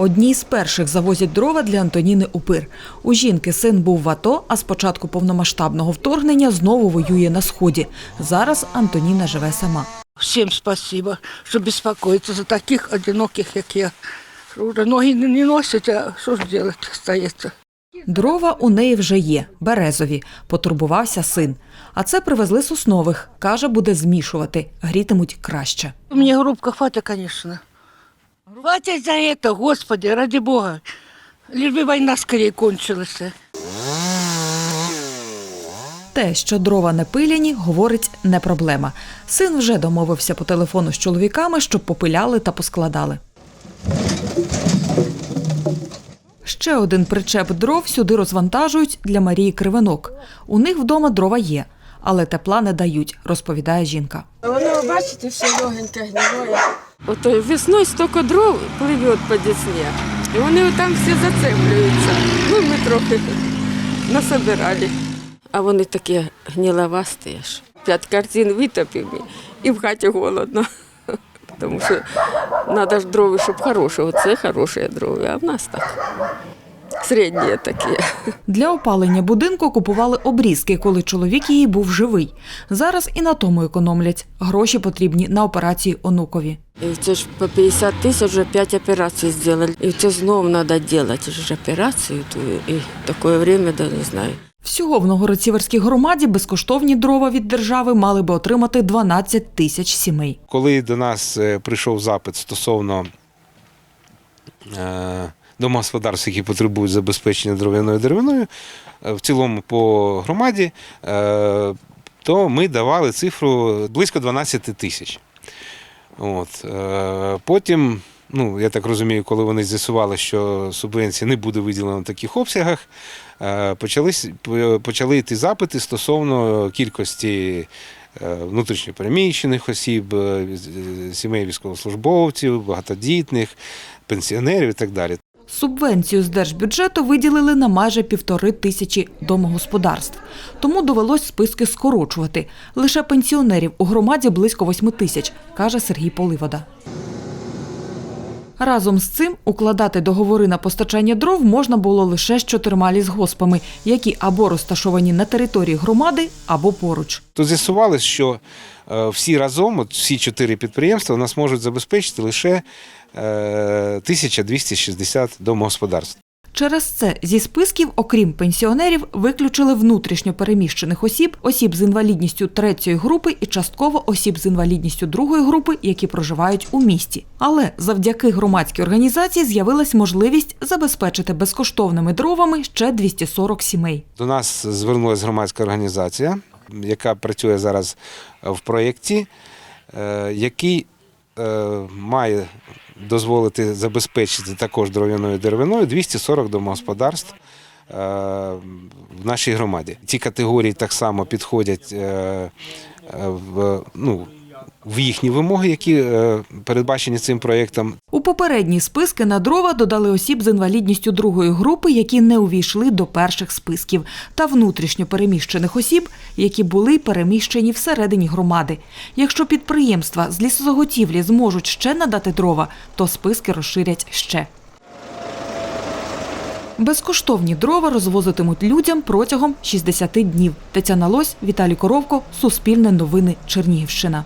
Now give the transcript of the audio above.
Одній з перших завозять дрова для Антоніни Упир. У жінки син був в АТО, а з початку повномасштабного вторгнення знову воює на сході. Зараз Антоніна живе сама. Всем спасибо, что беспокоится за таких одиноких, как я. Уже ноги не не носят, а что ж делать остается? Дрова у неї вже є, березові. Потурбувався син. А це привезли соснових. Каже, буде змішувати. Грітимуть краще. Мне грубка хватит, конечно. Хватит за это, Господи, ради Бога. Лишь бы война скорее кончилась. Те, що дрова не пиляні, говорить, не проблема. Син вже домовився по телефону з чоловіками, щоб попиляли та поскладали. Ще один причеп дров сюди розвантажують для Марії Кривенок. У них вдома дрова є, але тепла не дають, розповідає жінка. Воно, бачите, все легеньке гнилое. Ото весною стільки дров пливе по Десні, і вони там всі зацеплюються. Ну, ми трохи насобирали. А вони такі гніловасті. ж. П'ять картин витопив і в хаті голодно. Тому що треба ж дрова, щоб хороше. Оце хороші дрова, а в нас так. Середні такі. Для опалення будинку купували обрізки, коли чоловік її був живий. Зараз і на тому економлять. Гроші потрібні на операції онукові. І це ж по 50 тисяч вже 5 операцій зробили. І це знову треба робити ж операцію. ту, І таке время, да не знаю. Всього в Новгород-Сіверській громаді безкоштовні дрова від держави мали би отримати 12 тисяч сімей. Коли до нас е, прийшов запит стосовно е, домогосподарств, які потребують забезпечення дров'яною деревиною, е, в цілому по громаді, е, то ми давали цифру близько 12 тисяч. От. е, Потім, ну, я так розумію, коли вони з'ясували, що субвенції не буде виділено в таких обсягах, почались, почали йти запити стосовно кількості внутрішньопереміщених осіб, сімей військовослужбовців, багатодітних, пенсіонерів і так далі. Субвенцію з держбюджету виділили на майже півтори тисячі домогосподарств. Тому довелось списки скорочувати. Лише пенсіонерів у громаді близько восьми тисяч, каже Сергій Поливода. Разом з цим укладати договори на постачання дров можна було лише з чотирма лісгоспами, які або розташовані на території громади, або поруч. То з'ясувалось, що е, всі разом, от всі чотири підприємства, нас можуть забезпечити лише 1260 домогосподарств. Через це зі списків, окрім пенсіонерів, виключили внутрішньо переміщених осіб, осіб з інвалідністю третьої групи і частково осіб з інвалідністю другої групи, які проживають у місті. Але завдяки громадській організації з'явилась можливість забезпечити безкоштовними дровами ще 240 сімей. До нас звернулася громадська організація, яка працює зараз в проєкті, е, який має дозволити забезпечити також дров'яною деревиною 240 домогосподарств е, в нашій громаді. Ці категорії так само підходять е, е, в, ну, в їхні вимоги, які е, передбачені цим проєктом. У попередні списки на дрова додали осіб з інвалідністю другої групи, які не увійшли до перших списків, та внутрішньо переміщених осіб, які були переміщені всередині громади. Якщо підприємства з лісозаготівлі зможуть ще надати дрова, то списки розширять ще. Безкоштовні дрова розвозитимуть людям протягом 60 днів. Тетяна Лось, Віталій Коровко, Суспільне новини, Чернігівщина.